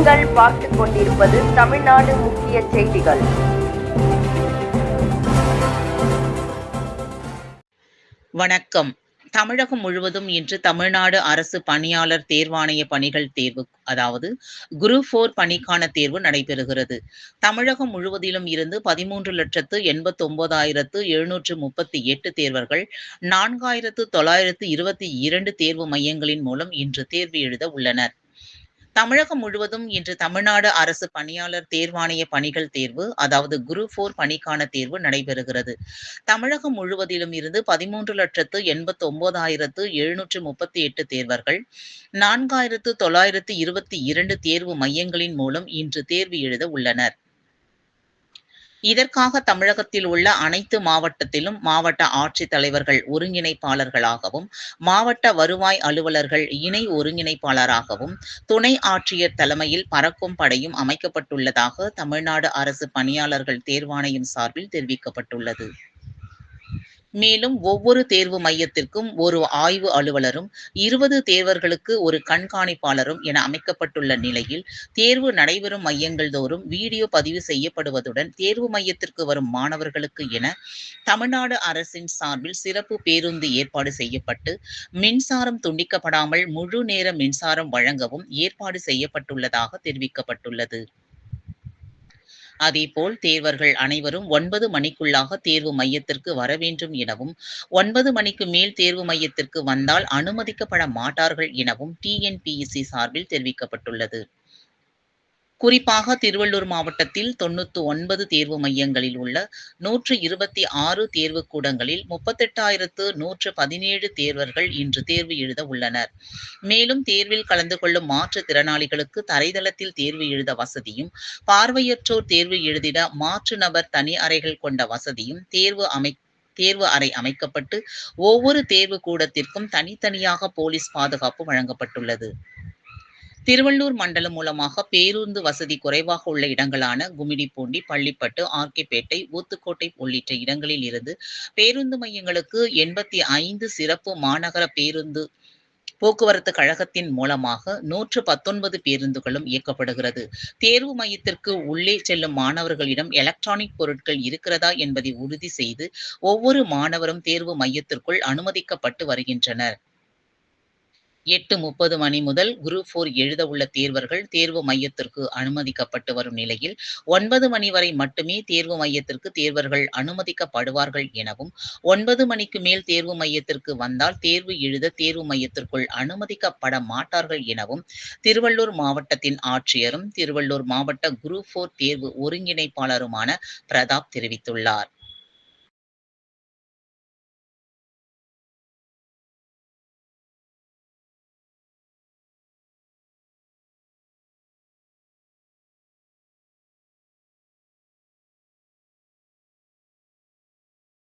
நீங்கள் பார்த்துக் கொண்டிருப்பது தமிழ்நாடு முக்கிய செய்திகள். வணக்கம். தமிழகம் முழுவதும் இன்று தமிழ்நாடு அரசு பணியாளர் தேர்வாணைய பணிகள் தேர்வு அதாவது குரூப் ஃபோர் பணிக்கான தேர்வு நடைபெறுகிறது. தமிழகம் முழுவதிலும் இருந்து பதிமூன்று லட்சத்து எண்பத்தி ஒன்பதாயிரத்து எழுநூற்று முப்பத்தி எட்டு தேர்வர்கள் நான்காயிரத்து தொள்ளாயிரத்து இருபத்தி இரண்டு தேர்வு மையங்களின் மூலம் இன்று தேர்வு எழுத உள்ளனர். தமிழகம் முழுவதும் இன்று தமிழ்நாடு அரசு பணியாளர் தேர்வாணைய பணிகள் தேர்வு அதாவது குரு ஃபோர் பணிக்கான தேர்வு நடைபெறுகிறது. தமிழகம் முழுவதிலும் இருந்து பதிமூன்று லட்சத்து எண்பத்தி ஒன்பதாயிரத்து எழுநூற்று முப்பத்தி எட்டு தேர்வர்கள் நான்காயிரத்து தொள்ளாயிரத்து இருபத்தி இரண்டு தேர்வு மையங்களின் மூலம் இன்று தேர்வு எழுத உள்ளனர். இதற்காக தமிழகத்தில் உள்ள அனைத்து மாவட்டத்திலும் மாவட்ட ஆட்சித் தலைவர்கள் ஒருங்கிணைப்பாளர்களாகவும் மாவட்ட வருவாய் அலுவலர்கள் இணை ஒருங்கிணைப்பாளராகவும் துணை ஆட்சியர் தலைமையில் பறக்கும் படையும் அமைக்கப்பட்டுள்ளதாக தமிழ்நாடு அரசு பணியாளர்கள் தேர்வாணையம் சார்பில் தெரிவிக்கப்பட்டுள்ளது. மேலும் ஒவ்வொரு தேர்வு மையத்திற்கும் ஒரு ஆய்வு அலுவலரும் இருபது தேர்வர்களுக்கு ஒரு கண்காணிப்பாளரும் என அமைக்கப்பட்டுள்ள நிலையில் தேர்வு நடைபெறும் மையங்கள் தோறும் வீடியோ பதிவு செய்யப்படுவதுடன் தேர்வு மையத்திற்கு வரும் மாணவர்களுக்கு என தமிழ்நாடு அரசின் சார்பில் சிறப்பு பேருந்து ஏற்பாடு செய்யப்பட்டு மின்சாரம் துண்டிக்கப்படாமல் முழு நேர மின்சாரம் வழங்கவும் ஏற்பாடு செய்யப்பட்டுள்ளதாக தெரிவிக்கப்பட்டுள்ளது. அதேபோல் தேர்வர்கள் அனைவரும் ஒன்பது மணிக்குள்ளாக தேர்வு மையத்திற்கு வர வேண்டும் எனவும் ஒன்பது மணிக்கு மேல் தேர்வு மையத்திற்கு வந்தால் அனுமதிக்கப்பட மாட்டார்கள் எனவும் டிஎன்பிஎஸ்சி சார்பில் தெரிவிக்கப்பட்டுள்ளது. குறிப்பாக திருவள்ளூர் மாவட்டத்தில் தொன்னூத்தி ஒன்பது தேர்வு மையங்களில் உள்ள நூற்று இருபத்தி ஆறு தேர்வு கூடங்களில் முப்பத்தெட்டாயிரத்து நூற்று பதினேழு தேர்வர்கள் இன்று தேர்வு எழுத உள்ளனர். மேலும் தேர்வில் கலந்து கொள்ளும் மாற்றுத்திறனாளிகளுக்கு தரைதளத்தில் தேர்வு எழுத வசதியும் பார்வையற்றோர் தேர்வு எழுதிட மாற்று நபர் தனி அறைகள் கொண்ட வசதியும் தேர்வு அமை தேர்வு அறை அமைக்கப்பட்டு ஒவ்வொரு தேர்வு கூடத்திற்கும் தனித்தனியாக போலீஸ் பாதுகாப்பு வழங்கப்பட்டுள்ளது. திருவள்ளூர் மண்டலம் மூலமாக பேருந்து வசதி குறைவாக உள்ள இடங்களான குமிடிப்பூண்டி பள்ளிப்பட்டு ஆர்கேபேட்டை ஊத்துக்கோட்டை உள்ளிட்ட இடங்களில் இருந்து பேருந்து மையங்களுக்கு எண்பத்தி ஐந்து சிறப்பு மாநகர பேருந்து போக்குவரத்து கழகத்தின் மூலமாக நூற்று பத்தொன்பது பேருந்துகளும் இயக்கப்படுகிறது. தேர்வு மையத்திற்கு உள்ளே செல்லும் மாணவர்களிடம் எலக்ட்ரானிக் பொருட்கள் இருக்கிறதா என்பதை உறுதி செய்து ஒவ்வொரு மாணவரும் தேர்வு மையத்திற்குள் அனுமதிக்கப்பட்டு வருகின்றனர். எட்டு முப்பது மணி முதல் குரூப் ஃபோர் எழுத உள்ள தேர்வர்கள் தேர்வு மையத்திற்கு அனுமதிக்கப்பட்டு வரும் நிலையில் ஒன்பது மணி வரை மட்டுமே தேர்வு மையத்திற்கு தேர்வர்கள் அனுமதிக்கப்படுவார்கள் எனவும் ஒன்பது மணிக்கு மேல் தேர்வு மையத்திற்கு வந்தால் தேர்வு எழுத தேர்வு மையத்திற்குள் அனுமதிக்கப்பட மாட்டார்கள் எனவும் திருவள்ளூர் மாவட்டத்தின் ஆட்சியரும் திருவள்ளூர் மாவட்ட குரூப் ஃபோர் தேர்வு ஒருங்கிணைப்பாளருமான பிரதாப் தெரிவித்துள்ளார்.